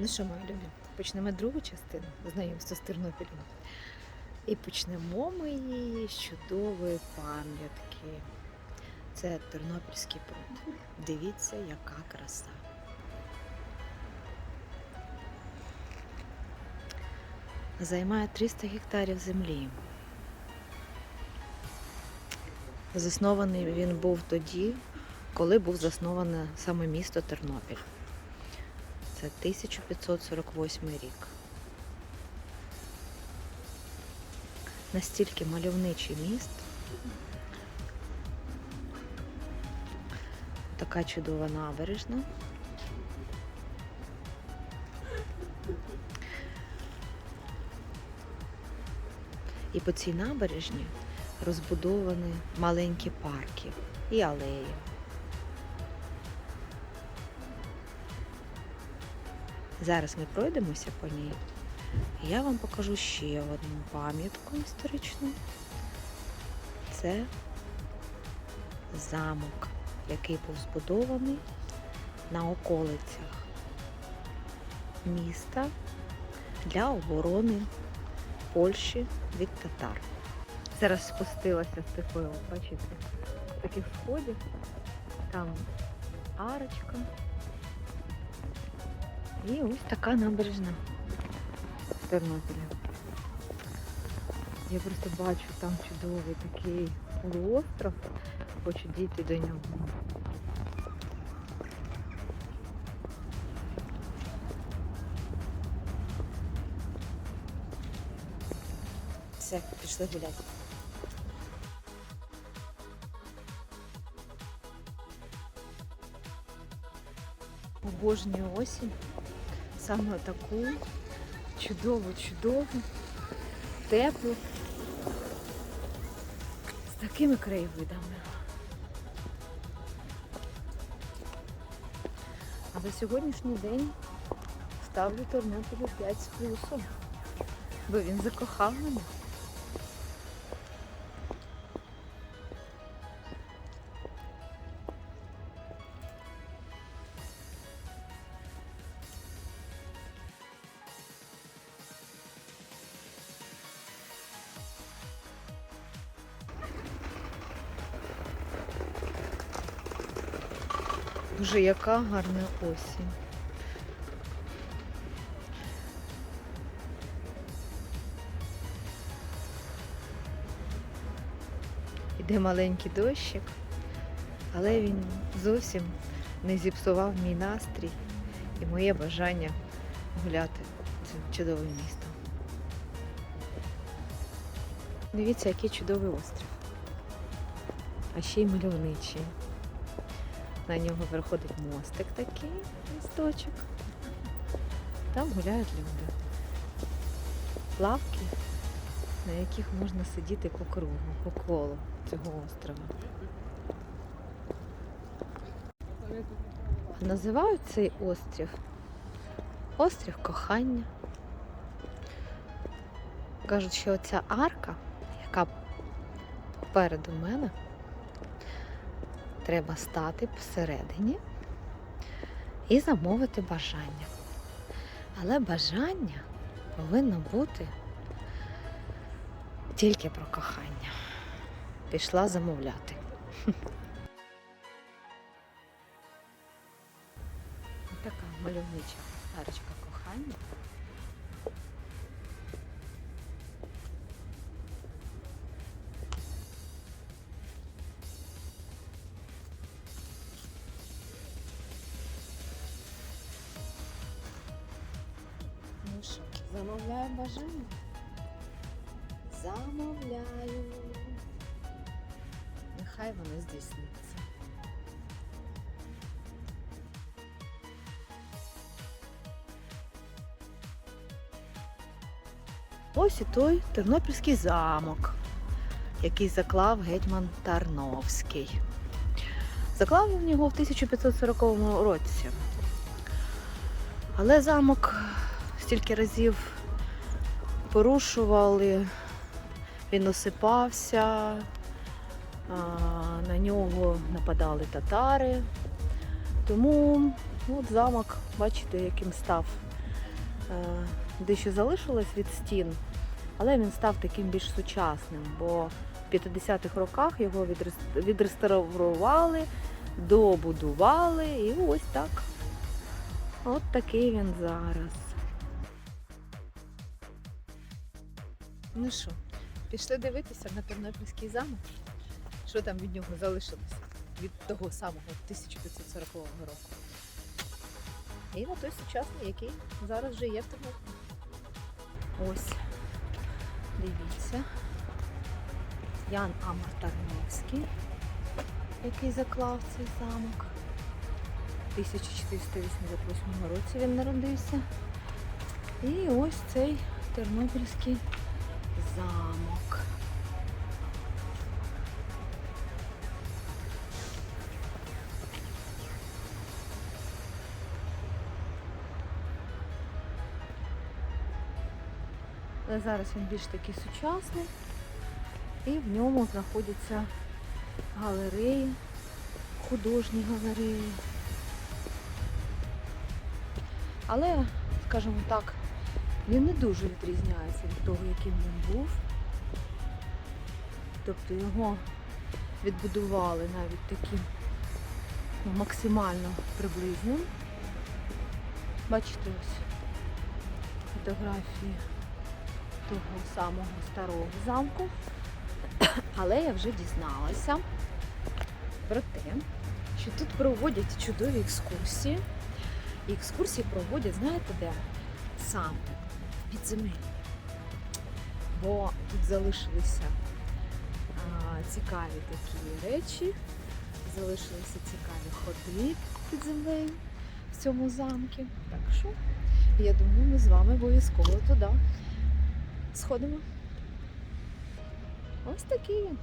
Ну що, мої любі, почнемо другу частину знайомства з Тернопілем. І почнемо ми її з чудової пам'ятки. Це Тернопільський пруд. Дивіться, яка краса. Займає 300 гектарів землі. Заснований він був тоді, коли був засноване саме місто Тернопіль. Це 1548 рік. Настільки мальовничий міст. Така чудова набережна. І по цій набережні розбудовані маленькі парки і алеї. Зараз ми пройдемося по ній. Я вам покажу ще одну пам'ятку історичну. Це замок, який був збудований на околицях міста для оборони Польщі від татар. Зараз спустилася з такої, бачите, таких сходів. Там арочка. І ось така набережна в Тернополі. Я просто бачу там чудовий такий полуостров. Хочу дійти до нього. Все, пішли гуляти. Обожнюю осінь. Саме таку чудову, чудову, теплу, з такими краєвидами. А за сьогоднішній день ставлю Тернополю 5 з плюсом, бо він закохав мене. Боже, яка гарна осінь. Іде маленький дощик, але він зовсім не зіпсував мій настрій і моє бажання гуляти цим чудовим містом. Дивіться, який чудовий острів. А ще й мальовничий. На нього виходить мостик такий, місточок. Там гуляють люди. Лавки, на яких можна сидіти по кругу, по колу цього острова. Називають цей острів острів кохання. Кажуть, що оця арка, яка попереду мене, треба стати посередині і замовити бажання. Але бажання повинно бути тільки про кохання. Пішла замовляти. Така мальовнича арочка кохання. Замовляю бажання? Замовляю. Нехай воно здійсниться. Ось і той Тернопільський замок, який заклав гетьман Тарновський. Заклав він його в 1540 році. Але замок стільки разів порушували, він осипався, на нього нападали татари. Тому от замок, бачите, яким став е, дещо залишилось від стін, але він став таким більш сучасним, бо в 50-х роках його відреставрували, добудували і ось так. От такий він зараз. Ну що, пішли дивитися на Тернопільський замок? Що там від нього залишилось? Від того самого 1940 року. І на той сучасний, який зараз вже є в Тернополі. Ось, дивіться. Ян Амар Тарновський, який заклав цей замок. У 1488 році він народився. І ось цей Тернопільський замок. Але зараз він більш такий сучасний. І в ньому знаходяться галереї, художні галереї. Але, скажімо так, він не дуже відрізняється від того, яким він був. Тобто його відбудували навіть таким ну, максимально приблизним. Бачите ось фотографії того самого старого замку. Але я вже дізналася про те, що тут проводять чудові екскурсії. І екскурсії проводять, знаєте де? Саме в. Бо тут залишилися а, цікаві такі речі, залишилися цікаві ходи під землею в цьому замку. Так що я думаю, ми з вами обов'язково туди сходимо. Ось такий він.